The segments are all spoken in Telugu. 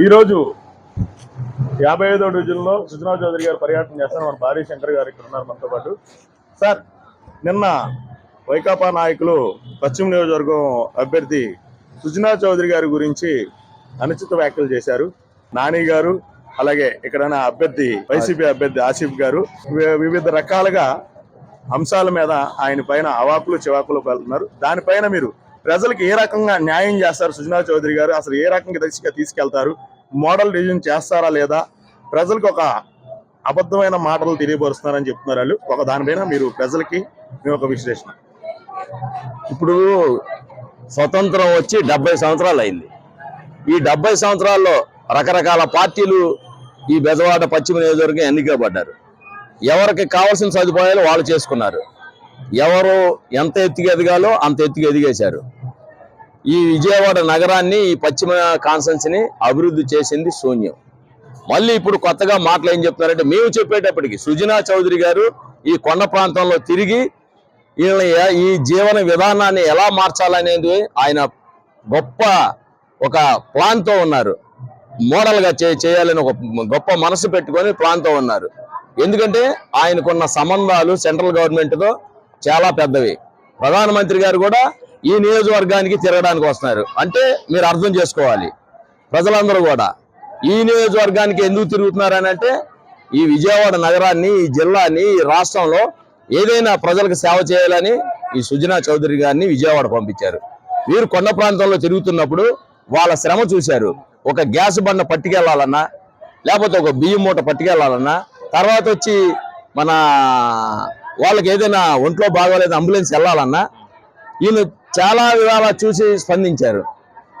ఈరోజు యాభై ఐదో డివిజన్లో సుజనా చౌదరి గారు పర్యటన చేస్తారు మన భారీ శంకర్ గారు ఇక్కడ ఉన్నారు మనతో పాటు. సార్ నిన్న వైకాపా నాయకులు పశ్చిమ నియోజకవర్గం అభ్యర్థి సుజనా చౌదరి గారి గురించి అనుచిత వ్యాఖ్యలు చేశారు. నాని గారు అలాగే ఇక్కడ అభ్యర్థి వైసీపీ అభ్యర్థి ఆసిఫ్ గారు వివిధ రకాలుగా అంశాల మీద ఆయన పైన అవాకులు చివాకులు పెళ్తున్నారు దానిపైన మీరు ప్రజలకు ఏ రకంగా న్యాయం చేస్తారు సుజనా చౌదరి గారు? అసలు ఏ రకంగా దిశగా తీసుకెళ్తారు? మోడల్ డివిజన్ చేస్తారా లేదా? ప్రజలకు ఒక అబద్ధమైన మాటలు తెలియపరుస్తున్నారని చెప్తున్నారు వాళ్ళు. ఒక దానిపైన మీరు ప్రజలకి మీ ఒక విశ్లేషణ. ఇప్పుడు స్వతంత్రం వచ్చి డెబ్బై సంవత్సరాలు అయింది. ఈ డెబ్బై సంవత్సరాల్లో రకరకాల పార్టీలు ఈ బెజవాడ పశ్చిమ నియోజకవర్గం ఎన్నికబడ్డారు. ఎవరికి కావాల్సిన సదుపాయాలు వాళ్ళు చేసుకున్నారు. ఎవరు ఎంత ఎత్తుగా ఎదగాలో అంత ఎత్తుగా ఎదిగేశారు. ఈ విజయవాడ నగరాన్ని ఈ పశ్చిమ కాన్సెన్స్ని అభివృద్ధి చేసింది శూన్యం. మళ్ళీ ఇప్పుడు కొత్తగా మాటలు ఏం చెప్తున్నారంటే మేము చెప్పేటప్పటికి సుజనా చౌదరి గారు ఈ కొండ ప్రాంతంలో తిరిగి ఈయన ఈ జీవన విధానాన్ని ఎలా మార్చాలనేది ఆయన గొప్ప ఒక ప్లాన్తో ఉన్నారు. మోడల్గా చే చేయాలని ఒక గొప్ప మనసు పెట్టుకొని ప్లాన్తో ఉన్నారు. ఎందుకంటే ఆయనకున్న సంబంధాలు సెంట్రల్ గవర్నమెంట్తో చాలా పెద్దవి. ప్రధానమంత్రి గారు కూడా ఈ నియోజకవర్గానికి తిరగడానికి వస్తున్నారు. అంటే మీరు అర్థం చేసుకోవాలి. ప్రజలందరూ కూడా ఈ నియోజకవర్గానికి ఎందుకు తిరుగుతున్నారు అని అంటే ఈ విజయవాడ నగరాన్ని ఈ జిల్లాని ఈ రాష్ట్రంలో ఏదైనా ప్రజలకు సేవ చేయాలని ఈ సుజనా చౌదరి గారిని విజయవాడ పంపించారు. వీరు కొండ ప్రాంతంలో తిరుగుతున్నప్పుడు వాళ్ళ శ్రమ చూశారు. ఒక గ్యాస్ బండ పట్టుకెళ్ళాలన్నా లేకపోతే ఒక బియ్యం మూట పట్టుకెళ్ళాలన్నా తర్వాత వచ్చి మన వాళ్ళకి ఏదైనా ఒంట్లో బాగోలేదు అంబులెన్స్ వెళ్ళాలన్నా ఈయన చాలా విధాలా చూసి స్పందించారు.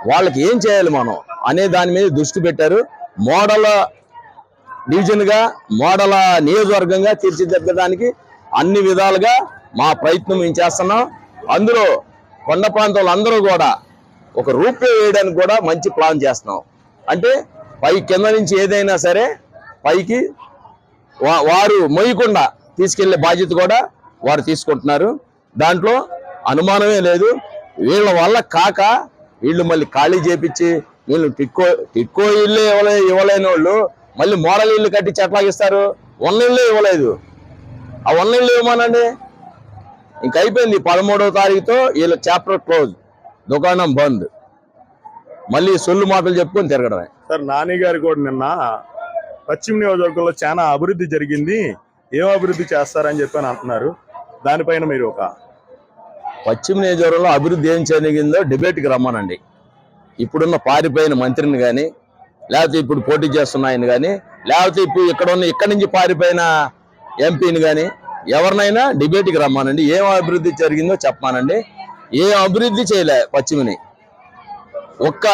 వాళ్ళకి ఏం చేయాలి మనం అనే దాని మీద దృష్టి పెట్టారు. మోడల్ డివిజన్గా మోడల్ నియోజకవర్గంగా తీర్చిదిద్దడానికి అన్ని విధాలుగా మా ప్రయత్నం మేము చేస్తున్నాం. అందులో కొండ ప్రాంతంలో అందరూ కూడా ఒక రూపే వేయడానికి కూడా మంచి ప్లాన్ చేస్తున్నాం. అంటే పై కింద నుంచి ఏదైనా సరే పైకి వా- వారు మొయ్యకుండా తీసుకెళ్ళే బాధ్యత కూడా వారు తీసుకుంటున్నారు. దాంట్లో అనుమానమే లేదు. వీళ్ళ వల్ల కాక వీళ్ళు మళ్ళీ ఖాళీ చేపించి వీళ్ళు టిక్కో టిక్కో ఇల్లు ఇవ్వలే ఇవ్వలేని వాళ్ళు మళ్ళీ మోడల్ ఇల్లు కట్టించి చెట్లాగిస్తారు ఉన్న ఇల్లు ఇవ్వలేదు. ఆ ఉన్న ఇల్లు ఇవ్వమనండి. ఇంక అయిపోయింది పదమూడవ తారీఖుతో వీళ్ళ చాప్టర్ క్లోజ్. దుకాణం బంద్. మళ్ళీ సొల్లు మాటలు చెప్పుకొని తిరగడమే. సార్ నాని గారు కూడా నిన్న పశ్చిమ నియోజకవర్గంలో చాలా అభివృద్ధి జరిగింది. ఏం అభివృద్ధి చేస్తారని చెప్పి అని అంటున్నారు. దానిపైన మీరు ఒక పశ్చిమ నియోజకవర్గంలో అభివృద్ధి ఏం జరిగిందో డిబేట్కి రమ్మనండి. ఇప్పుడున్న పారిపోయిన మంత్రిని కానీ లేకపోతే ఇప్పుడు పోటీ చేస్తున్న ఆయన కానీ లేకపోతే ఇప్పుడు ఇక్కడ ఉన్న ఇక్కడి నుంచి పారిపోయిన ఎంపీని కానీ ఎవరినైనా డిబేట్కి రమ్మానండి. ఏం అభివృద్ధి జరిగిందో చెప్పమానండి. ఏం అభివృద్ధి చేయలే పశ్చిమని. ఒక్క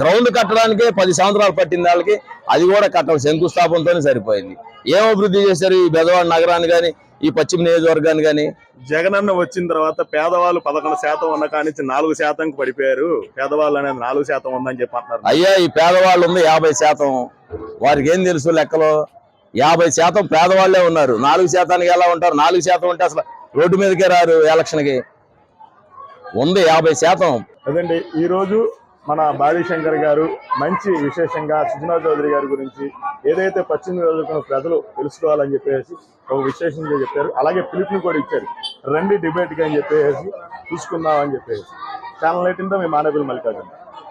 గ్రౌండ్ కట్టడానికే పది సంవత్సరాలు పట్టిన వాళ్ళకి అది కూడా కట్టడం శంకుస్థాపనతోనే సరిపోయింది. ఏం అభివృద్ధి చేశారు ఈ బెదవాడ నగరాన్ని కానీ ఈ పశ్చిమ నియోజకవర్గాన్ని కానీ జగనన్న వచ్చిన తర్వాత పేదవాళ్ళు పదకొండు శాతం ఉన్న కానించి నాలుగు శాతంకి పడిపోయారు. పేదవాళ్ళు అనేది నాలుగు శాతం ఉందని చెప్పి అంటున్నారు. అయ్యా ఈ పేదవాళ్ళు ఉంది యాభై శాతం. వారికి ఏం తెలుసు లెక్కలో? యాభై శాతం పేదవాళ్ళే ఉన్నారు. నాలుగు శాతానికి ఎలా ఉంటారు? నాలుగు శాతం ఉంటే అసలు రోడ్డు మీదకే రారు ఎలక్షన్కి. ఉంది యాభై శాతం. అదండి ఈరోజు మన బాదిశంకర్ శంకర్ గారు మంచి విశేషంగా సుజనా చౌదరి గారి గురించి ఏదైతే పశ్చిమ నియోజకవర్గం ప్రజలు తెలుసుకోవాలని చెప్పేసి ఒక విశేషంగా చెప్పారు. అలాగే పిలుపుని కూడా ఇచ్చారు. రండి డిబేట్గా అని చెప్పేసి చూసుకుందాం అని చెప్పేసి. ఛానల్ ఎయిటీన్తో మీ మానవులు మల్లికార్జున.